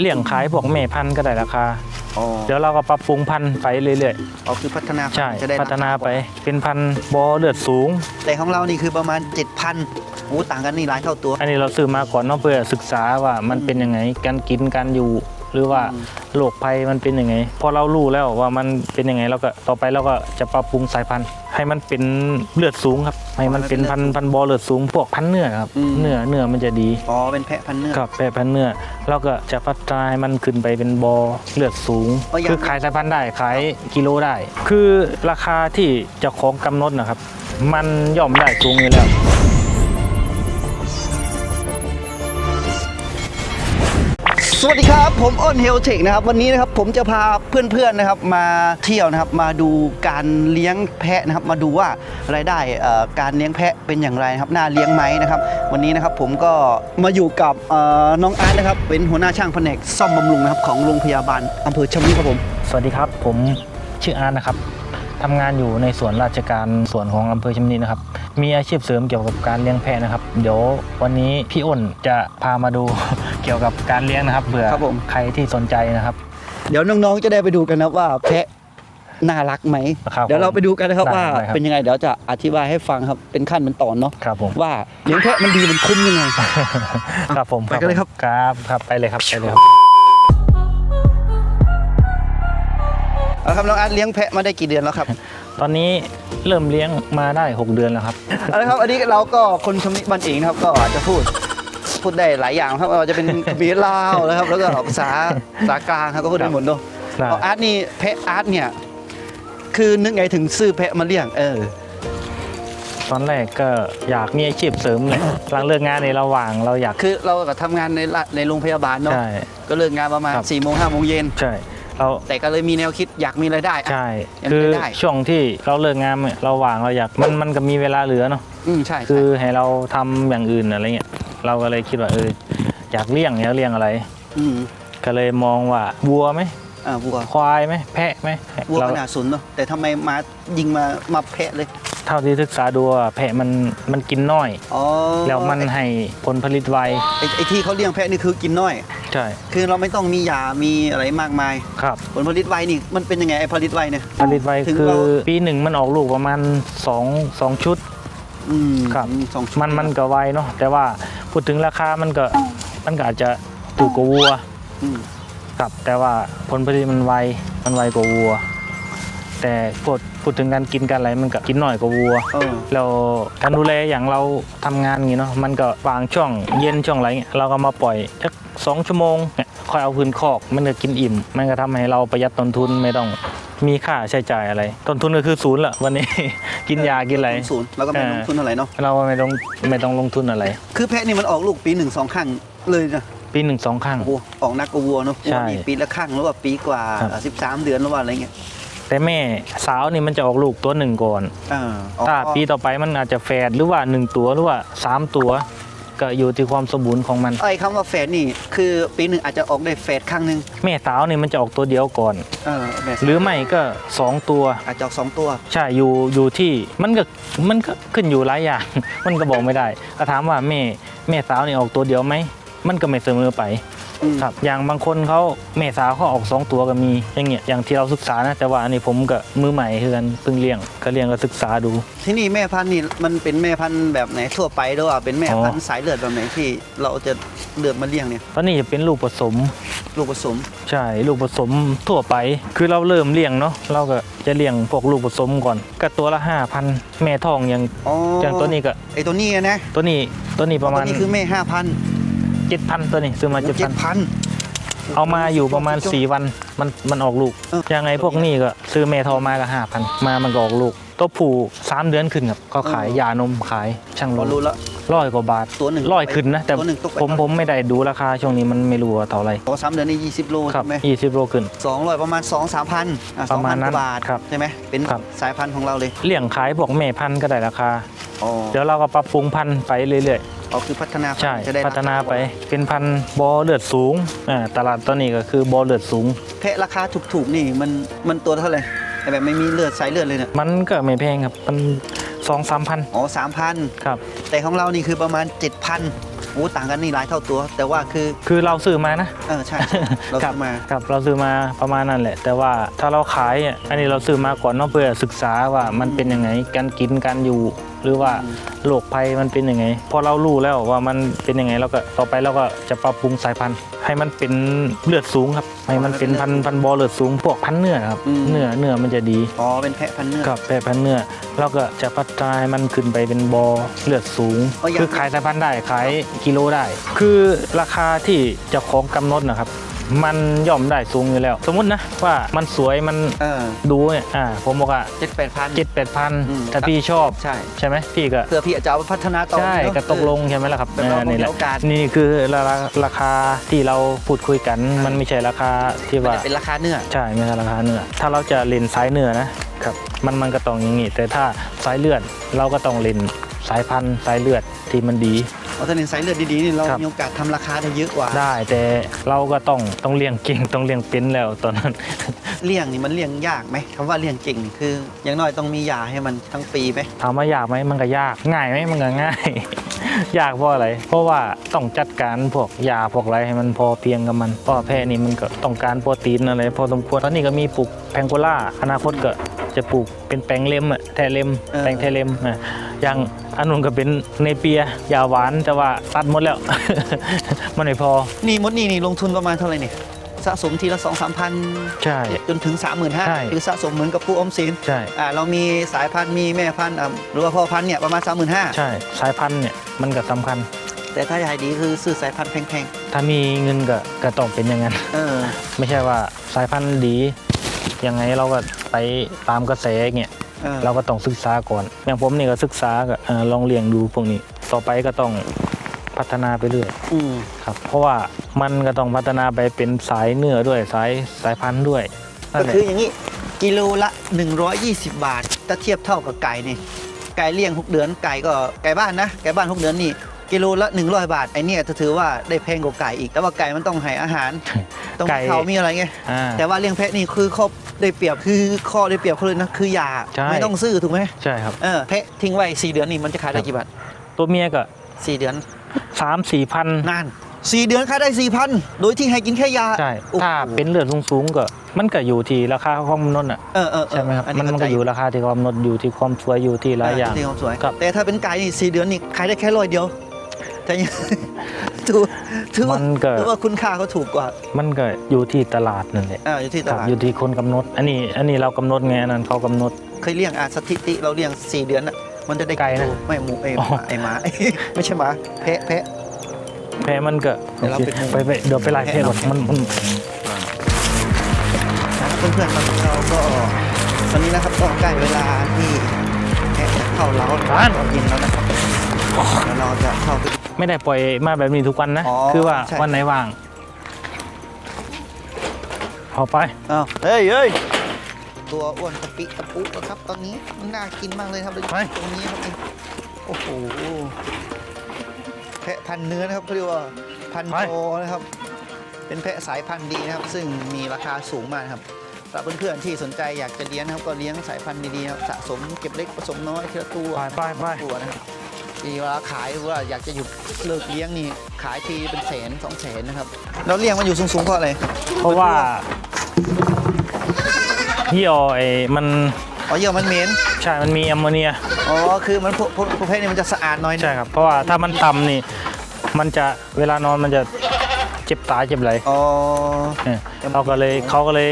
เลี้ยงขายพวกแม่พันธุ์ก็ได้ราคา อ๋อเดี๋ยวเราก็ปรับปรุงพันธุ์ไปเรื่อยอ๋อคือพัฒนาๆ ใช่ จะได้พัฒนาไปเป็นพันธุ์บอเลือดสูง แต่ของเรานี่คือประมาณ 7,000โอ้ต่างกันนี่หลายเท่าตัว อันนี้เราซื้อมาก่อนเนาะเพื่อศึกษาว่ามันเป็นยังไงการกินการอยู่ หรือว่าอืมโรคภัยมันเป็นยังไง พอเรารู้แล้วว่ามันเป็นยังไงเราก็ต่อไปเราก็จะปรับปรุงสายพันธุ์ ให้มันเป็นเลือดสูงครับ ให้มันเป็นพันธุ์พันธุ์บอเลือดสูงพวกพันธุ์เนื้อครับ อืม เนื้อเนื้อมันจะดีอ๋อเป็นแพะพันธุ์เนื้อ ครับแปรพันธุ์เนื้อเราก็จะพัฒนาให้มันขึ้นไปเป็นบอเลือดสูงอ๋ออย่างคือขายสายพันธุ์ได้ขายกิโลได้ คือราคาที่เจ้าของกำหนดนะครับ มันย่อมได้สูงอยู่แล้ว สวัสดีครับผมอ้นเฮลเทคนะครับวันนี้นะครับผมจะพาเพื่อนๆนะครับมาเที่ยวนะครับมาดูการเลี้ยงแพะนะครับมาดูว่ารายได้การเลี้ยงแพะเป็นอย่างไรนะครับน่าเลี้ยงไหมนะครับวันนี้นะครับผมก็มาอยู่กับน้องอาร์ตนะครับเป็นหัวหน้าช่างแผนกซ่อมบำรุงนะครับของโรงพยาบาลอำเภอชำนิครับผมสวัสดีครับผมชื่ออาร์ตนะครับทำงานอยู่ในส่วนราชการส่วนของอำเภอชำนินะครับ มีอาชีพเสริมเกี่ยวกับการเลี้ยงแพะนะครับ เดี๋ยววันนี้พี่อ้นจะพามาดู กี่ยวกับการเลี้ยงนะครับเผื่อครับผม ใครที่สนใจนะครับ เดี๋ยวน้องๆจะได้ไปดูกันนะครับว่าแพะน่ารักไหม ครับเดี๋ยวเราไปดูกันนะครับได้ว่าได้ครับ เป็นยังไงเดี๋ยวจะอธิบายให้ฟังครับเป็นขั้นเป็นตอนเนาะครับผมว่าเลี้ยงแพะมันดีมันคุ้มยังไง ครับผมไปกันเลยครับ ครับครับไปเลยครับไปเลยครับ เอาครับน้องอาร์ตเลี้ยงแพะมาได้กี่เดือนแล้วครับ ตอนนี้เริ่มเลี้ยงมาได้ 6 เดือนแล้วครับ เอาละครับอันนี้เราก็คนชมนิบันเองนะครับก็อาจจะพูด พูดได้หลายอย่างครับเราจะเป็นเบียลาวนะครับ แล้วก็ภาษาภาษากลางครับก็พูดได้หมดเนาะได้เอาอาร์ตนี่แพะอาร์ตเนี่ย คือนึกไงถึงซื้อแพะมาเลี้ยงเออ ตอนแรกก็อยากมีอาชีพเสริมเลยหลังเลิกงานในระหว่างเราอยาก คือเราก็ทำงานในละในโรงพยาบาลเนาะใช่ ก็เลิกงานประมาณครับ 4ี่โมงห้าโมงเย็นใช่เราแต่ก็เลยมีแนวคิดอยากมีรายได้อะใช่ยังคือไม่ได้ ช่วงที่เราเลิกงานเนี่ยเราว่างเราอยากมันมันก็มีเวลาเหลือเนาะอืมใช่คืใช่อให้เราทำอย่างอื่นอะไรเงี้ย เราก็เลยคิดว่าเอออยากเลี้ยงอยากเลี้ยงอะไร อืมก็เลยมองว่าวัวไหมอ่าวัวควายไหมแพะไหมวัวเราขนาดศูนย์เนาะแต่ทำไมมายิงมามาแพะเลย เท่าที่ศึกษาดูว่าแพะมันมันกินน้อย อ๋อแล้วมันให้ผลผลิตไวไอ้ไอ้ที่เขาเลี้ยงแพะนี่คือกินน้อย ใช่คือเราไม่ต้องมียามีอะไรมากมาย ครับ ผลผลิตไวนี่มันเป็นยังไงไอ้ผลิตไวเนี่ย ผลิตไวถึงคือเรา ปีหนึ่งมันออกลูกประมาณสองสองชุด อืมครับ สองชุดมันมันก็ไวเนาะแต่ว่า พูดถึงราคามันก็มันก็อาจจะถูกกว่าวัวอืมครับแต่ว่าผลผลิตมันไวมันไวกว่าวัว แต่พูดพูดถึงการกินการอะไรมันก็กินหน่อยกว่าวัวเออแล้วการดูแลอย่างเราทำงานอย่างงี้เนาะมันก็วางช่วงเย็นช่วงอะไรเงี้ยเราก็มาปล่อยสักสองชั่วโมงเนี่ยค่อยเอาพื้นคอกมันก็กินอิ่ม มันก็ทำให้เราประหยัดต้นทุนไม่ต้อง มีค่าใช้จ่ายอะไร ต้นทุนก็คือศูนย์ละวันนี้ กินยากินอะไร ศูนย์แล้วก็ไม่ลงทุนอะไรเนาะเราไม่ต้องไม่ต้องลงทุนอะไร คือแพะนี่มันออกลูกปีหนึ่งสองครั้งเลยนะปีหนึ่งสองครั้ง โอ้โหออกนักกว่าวัวเนาะวัวใช่นี่ปีละครั้งหรือว่าปีกว่าครับ สิบสามเดือนหรือว่าอะไรเงี้ยแต่แม่สาวนี่มันจะออกลูกตัวหนึ่งก่อนเออออกถ้าปีต่อไปมันอาจจะแฝดหรือว่าหนึ่งตัวหรือว่าสามตัว ก็อยู่ที่ความสมบูรณ์ของมัน ไอ้คำว่าแฝดนี่ คือปีหนึ่งอาจจะออกได้แฝดครั้งหนึ่งแม่สาวนี่มันจะออกตัวเดียวก่อน เออแฝดหรือไม่ก็สองตัว อาจจะออกสองตัว ใช่อยู่อยู่ที่มันก็มันก็ขึ้นอยู่หลายอย่าง มันก็บอกไม่ได้ถ้าถามว่าแม่แม่สาวนี่ออกตัวเดียวไหมมันก็ไม่เสมอไปอืม ครับอย่างบางคนเขาแม่สาวเขาออกสองตัวก็มีอย่างเงี้ยอย่างที่เราศึกษานะ แต่ว่าอันนี้ผมก็มือใหม่คือกันเพิ่งเลี้ยงก็เลี้ยงก็ศึกษาดู ที่นี่แม่พันธุ์นี่มันเป็นแม่พันธุ์แบบไหนทั่วไปหรือว่าเป็นแม่อ๋อพันธุ์สายเลือดแบบไหนที่เราจะเลือกมาเลี้ยงเนี่ยตอนนี้จะเป็นลูกผสมลูกผสม ใช่ลูกผสมทั่วไป คือเราเริ่มเลี้ยงเนาะเราก็จะเลี้ยงพวกลูกผสมก่อนก็ตัวละห้าพันแม่ทองอย่างอ๋ออย่างตัวนี้ก็ไอตัวนี้นะตัวนี้ตัวนี้ประมาณตัวนี้คือแม่ห้าพัน เจ็ดพันตัวนี้ซื้อมาเจ็ดเจ็พัดนพัน เอามาอยู่ประมาณ 4 วันมันมันออกลูก เออ ยังไงพวกนี้ก็ซื้อเมทอมาก็ห้าพันมามันก็ออกลูก ตัวผู้สามเดือนขึ้นครับก็ขายยานมขายช่างพอรรู้ถแล้ว ร้อยกว่าบาทตัวหนึ่งร้อยขึ้นนะ แต่ตัวหนึ่งตกไป ผมผมไม่ได้ดูราคาช่วงนี้มันไม่รู้ว่าเท่าไหร่ตัวสามเดือนนี่ยี่สิบโลครับใช่ไหมยี่สิบโลขึ้น สองร้อยประมาณสองสามพันอะประมาณนั้น2,000กว่บาทครับใช่ไหมเป็นครับ สายพันธุ์ของเราเลยเลี้ยงขายพวกแม่พันธุ์ก็ได้ราคา อ๋อเดี๋ยวเราก็ปรับปรุงพันธุ์ไปเรื่อย อ๋อคือพัฒนาๆใช่จะได้พัฒนาไปเป็นพันธุ์บอเลือดสูงอ่าตลาดตอนนี้ก็คือบอเลือดสูงแพะราคาถูกๆนี่มันมันตัวเท่าไหร่แต่แบบไม่มีเลือดสายเลือดเลยเนี่ยมันก็ไม่แพงครับมันสองสามพันอ๋อสามพันครับแต่ของเรานี่คือประมาณเจ็ดพันโอ้ต่างกันนี่หลายเท่าตัว แต่ว่าคือคือเราซื้อมานะเออใช่ใช่เราครัซื้อมาครับเราซื้อมาประมาณนั้นแหละ แต่ว่าถ้าเราขายอะอันนี้เราซื้อมาก่อนเนาะเพื่อศึกษาว่ามันเป็นยังไงการกินการอยู่ หรือว่าอืมโรคภัยมันเป็นยังไง พอเรารู้แล้วว่ามันเป็นยังไงเราก็ต่อไปเราก็จะปรับปรุงสายพันธุ์ ให้มันเป็นเลือดสูงครับ ให้มันเป็นพันธุ์พันธุ์บอเลือดสูงพวกพันธุ์เนื้อครับ อืม เนื้อเนื้อมันจะดีอ๋อเป็นแพะพันธุ์เนื้อ กับแพะพันธุ์เนื้อเราก็จะพัฒนาให้มันขึ้นไปเป็นบอเลือดสูงอ๋ออย่างคือขายสายพันธุ์ได้ขายกิโลได้ คือราคาที่เจ้าของกำหนดนะครับ มันย่อมได้สูงอยู่แล้ว สมมุตินะว่ามันสวยมันเออดูเนี่ยอ่าผมบอกว่าเจ็ดแปดพัน เจ็ดแปดพันอืมถ้าพี่ชอบใช่ใช่ไหมพี่ก็ เพื่อพี่จะเอาไปพัฒนาต่อใช่เนอะ ก็ตกลงใช่ไหมล่ะครับแต่เราเออนี่แหละมีโอกาส นี่คือราคาราคาที่เราพูดคุยกันมันไม่ใช่ราคาที่มันว่า จะเป็นราคาเนื้อ ใช่ไม่ใช่ราคาเนื้อถ้าเราจะเล่นสายเนื้อนะครับมันมันก็ต้องอย่างนี้แต่ถ้าสายเลือดเราก็ต้องเล่นสายพันธุ์สายเลือดที่มันดี เอาถ้าเป็นไซส์เลือดดีๆนี่เราครับ มีโอกาสทำราคาได้เยอะกว่าได้แต่เราก็ต้องต้องเลี้ยงเก่งต้องเลี้ยงเป็นแล้วตอนนั้น เลี้ยงนี่มันเลี้ยงยากไหมคำว่าเลี้ยงเก่งนี่คืออย่างน้อยต้องมียาให้มันทั้งปีไหมถามว่ายากไหมมันก็ยาก ง่ายไหมมันก็ง่าย ยากเพราะอะไร เพราะว่าต้องจัดการพวกยาพวกอะไรให้มันพอเพียงกับมันเพราะว่าแพะนี่มันก็ต้องการโปรตีนอะไรพอสมควรตอนนี้ก็มีปลูกแพงโกล่าอนาคตก็ จะปลูกเป็นแปลงเล็มอะแทเล็มแปลงแทเล็มอะอย่างอันนู้นก็เป็นเนเปียยาหวานแต่ว่าตัดหมดแล้ว มันไม่พอ นี่มดนี่นี่ลงทุนประมาณเท่าไหร่เนี่ยสะสมทีละสองสามพันใช่จนถึง 3 5 0 0ใช่0คือสะสมเหมือนกับผู้ออมสินใช่อ่าเรามีสายพันธุ์มีแม่พันธุ์อะหรือว่าพ่อพันธุ์เนี่ยประมาณ 3 5 0 0 0ใช่ สายพันธุ์เนี่ยมันก็สำคัญ แต่ถ้าใหญ่ดีคือซื้อสายพันธุ์แพงถ้ามีเงินก็ก็ต้องเป็นอย่างนั้นๆเออไม่ใช่ว่าสายพันธุ์ดียังไงเราก็ ไปตามกระแสเงี้ยเออเราก็ต้องศึกษาก่อน อย่างผมนี่ก็ศึกษาก็เอ่อลองเรียงดูพวกนี้ ต่อไปก็ต้องพัฒนาไปเรื่อยอืมครับ เพราะว่ามันก็ต้องพัฒนาไปเป็นสายเนื้อด้วยสายสายพันธุ์ด้วยนั่ก็นแหละคืออย่างนี้กิโลละ 120 บาท ถ้าเทียบเท่ากับไก่นี่ไก่เลี้ยง 6 เดือนไก่ก็ไก่บ้านนะไก่บ้าน 6 เดือนนี่ กิโลละ 100 บาท ไอเนี่ยจะถือว่าได้แพงกว่าไก่อีก แต่ว่าไก่มันต้องให้อาหาร ต้องไก่มีเขามีอะไรไงอ่า แต่ว่าเลี้ยงแพะนี่คือข้อได้เปรียบคือข้อได้เปรียบเขาเลยนะคือยาใช่ ไม่ต้องซื้อถูกไหมใช่ครับ เออแพะทิ้งไว้4เดือนนี่มันจะขายได้กี่บาทตัวเมียก็4เดือนสามสี่พันนาน4เดือนขายได้4,000โดยที่ให้กินแค่ยาใช่โอ้โหถ้าเป็นเลือดสูงๆก็ มันก็อยู่ที่ราคาความกำหนดอะเออเออเออใช่ไหมครับอัมันมันก็อยู่ราคาที่ความกำหนดอยู่ที่ความสวยอยู่ที่หลายอย่างที่ความสวยครับ แต่ถ้าเป็นไก่นี่สี่เดือนนี่ขายได้แค่ร้อยเดียว แต่ยัง ถือถือว่ามันก็ ถือว่าคุณค่าเขาถูกกว่า มันก็อยู่ที่ตลาดนั่นแหละอ่าอยู่ที่ตครับลาด อยู่ที่คนกำหนด อันนี้ อันนี้เรากำหนดไงอันนั้นเขากำหนด เคยเลี้ยงอะสถิติเราเลี้ยงสี่เดือนอะ มันจะได้ไก่นะตัวไม่หมูไอ้หอ๋อ มาไอ้หมา ไม่ใช่หมาแพะแพะ แพ้มันก็เดี๋ยวเราไปดู ไปไปเดี๋ยวไปไล่แพ้ก่อนมันมัน นะครับเพื่อนๆครับเราก็ตอนนี้นะครับก็ใกล้เวลาที่แพะจะเข้าเล้าตอนเย็นแล้วนะครับ เดี๋ยวเราจะเข้าไป ไม่ได้ปล่อยมาแบบนี้ทุกวันนะ อ๋อคือว่าใช่ วันไหนว่างเอาไป อ้าวเฮ้ยเฮ้ยตัวอ้วนตะปิตะปุนะครับ ตอนนี้มันน่ากินมากเลยครับเลยไป ตรงนี้ครับนี่โอ้โหแพะพันธุ์เนื้อนะครับเขาเรียกว่าพันธุ์โตนะครับ เป็นแพะสายพันธุ์ดีนะครับ ซึ่งมีราคาสูงมากนะครับสำหรับเพื่อนๆที่สนใจอยากจะเลี้ยงนะครับ ก็เลี้ยงสายพันธุ์ดีๆนะครับสะสมเก็บเล็กผสมน้อยทีละตัวไปไปไปตัวนะครับ ทีเวลาขายหรือว่าอยากจะหยุดเลิกเลี้ยงนี่ขายทีเป็นแสนสองแสนนะครับแล้วเลี้ยงมันอยู่สูงๆเพราะอะไรเพราะว่าเหี่ยวไอ้มันอ๋อเยี่ยวมันเหม็นใช่มันมีแอมโมเนียอ๋อคือมันพวกพวกประเภทนี้มันจะสะอาดหน้อยนะใช่ครับเพราะว่าถ้ามันต่ำนี่มันจะเวลานอนมันจะเจ็บตาเจ็บไหลอ๋อเนี่ยเราก็เลยเขาก็เลย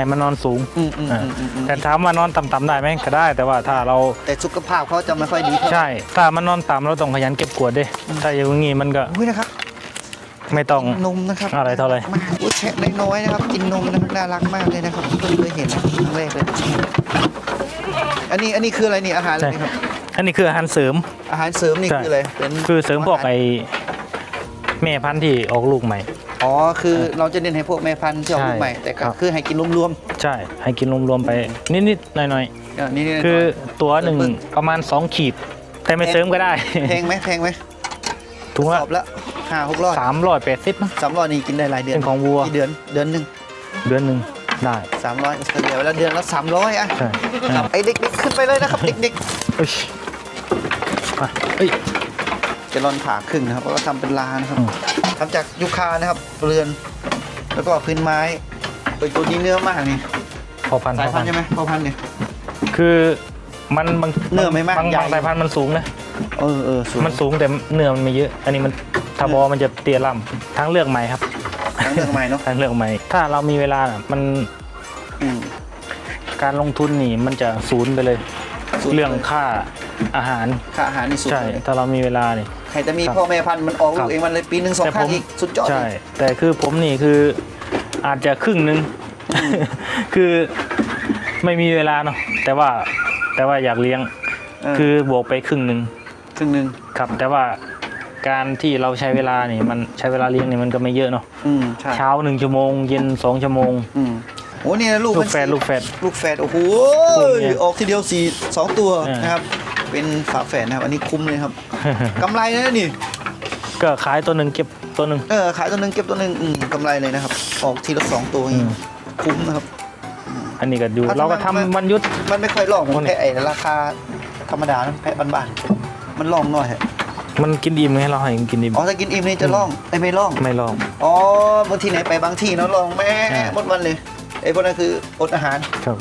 ให้มันนอนสูงอืมอืมอืมอืมอืมแต่ถามว่านอนต่ำๆได้ไหมก็ได้ แต่ว่าถ้าเราแต่สุขภาพเขาจะไม่ค่อยดีเท่าไหร่ใช่ ถ้ามันนอนต่ำเราต้องขยันเก็บกวดด้วยถ้าอย่างงี้มันก็อุ้ยนะครับ ไม่ต้อง นมนะครับอะไรเท่าไหร่มากอุ้ยแฉะน้อยๆนะครับ กินนมนะครับน่ารักมากเลยนะครับเพิ่งเคยเห็นนะครั้งแรกเลยอันนี้อันนี้คืออะไรนี่อาหารอะไรใช่นี่ครับ อันนี้คืออาหารเสริม อาหารเสริมนี่ใช่ คืออะไรเป็นคือเสริมพวกไอแม่พันธุ์ที่ออกลูกใหม่ อ๋อ คือเราจะเน้นให้พวกแม่พันธุ์ที่ออกลูกใหม่ แต่ก็ครับ คือให้กินรวมใช่ ให้กินรวมๆไปนิดๆหน่อยๆอ่านี่ๆๆคือตัวหนึ่ง ประมาณ 2 ขีด แต่ไม่เสริมก็ได้ แพงไหมแพงไหมถุงละสอบละห้าหกร้อยสามร้อยแปดสิบมั้ง สามร้อยนี่กินได้หลายเดือนเป็นของวัว กี่เดือนเดือนหนึ่งเดือนหนึ่งได้ สามร้อยเฉลี่ยไปแล้วเดือนละสามร้อยอะใช่ครับไอเด็กๆขึ้นไปเลยนะครับ เด็กเอ้ยไปเอ้ย จะรอนผ่าครึ่งนะครับแล้วก็ทำเป็นลานนะครับอืมทำจากยูคานะครับเรือน แล้วก็พื้นไม้เอ้ยตัวนี้เนื้อมากนี่พอพันสายพอพัพันนธุ์ใช่ไหมพอพันธุ์เนี่ย คือมันบางเนื้อไม่มากบางใหญ่ บางสายพันธุ์มันสูงนะ เออเออสวยมันสูงแต่เนื้อมันไม่เยอะ อันนี้มันทาบอมันจะเตี้ยล่ำทั้งเลือกใหม่ครับทั้งเรื่องใหม่เนาะทั้งเลือกใหม่ ถ้าเรามีเวลาน่ะมันอืมการลงทุนนี่มันจะศูนย์ไปเลยศูนย์ เรื่องค่าอาหารค่าอาหารนี่สุดใช่เลยถ้าเรามีเวลานี่ ใครจะมีครับพ่อแม่พันธุ์มันออกคลูรับกเองมันเลยปีหนึ่งสองแต่ครั้ผงมอีกสุดยอดใช่อีกแต่คือผมนี่คืออาจจะครึ่งหนึ่งคือไม่มีเวลาเนาะแต่ว่าแต่ว่าอยากเลี้ยงเออ คือบวกไปครึ่งหนึ่งครึ่งหนึ่งครับ แต่ว่าการที่เราใช้เวลานี่มันใช้เวลาเลี้ยงนี่มันก็ไม่เยอะเนาะอืมใช่เช้าหนึ่งชั่วโมง เย็นสองชั่วโมง อืม โอ้นี่นะลูกลูมักนแฝดลูกแฝดลูกแฝดโอ้โหคุ้มเนี่ยออกทีเดียวสี่สองตัวเออนะครับ เป็นฝาแฝดนะครับ อันนี้คุ้มเลยครับกำไรนะนี่ก็ขายตัวหนึ่งเก็บตัวหนึ่งเออขายตัวหนึ่งเก็บตัวหนึ่งอืมกำไรเลยนะครับ ออกทีละสองตัวอย่างอืงี้มคุ้มนะครับ อันนี้ก็อยู่อะเราก็ทำไมทำวันหยุดมันไม่ค่อยลองโอ้นี่แพะไอ้ราคาธรรมดานะแพะบ้านๆมันลองหน่อยฮะมันกินอิ่มไงเราให้มันกินอิ่มอ๋อถ้ากินอิ่มนี่จะลองไอ้ไม่ลองไม่ลองอ๋อบางทีไหนไปบางที่เนาะลองแม่ใช่หมดวันเลย ไอ้พวกนั้นคืออดอาหารครับ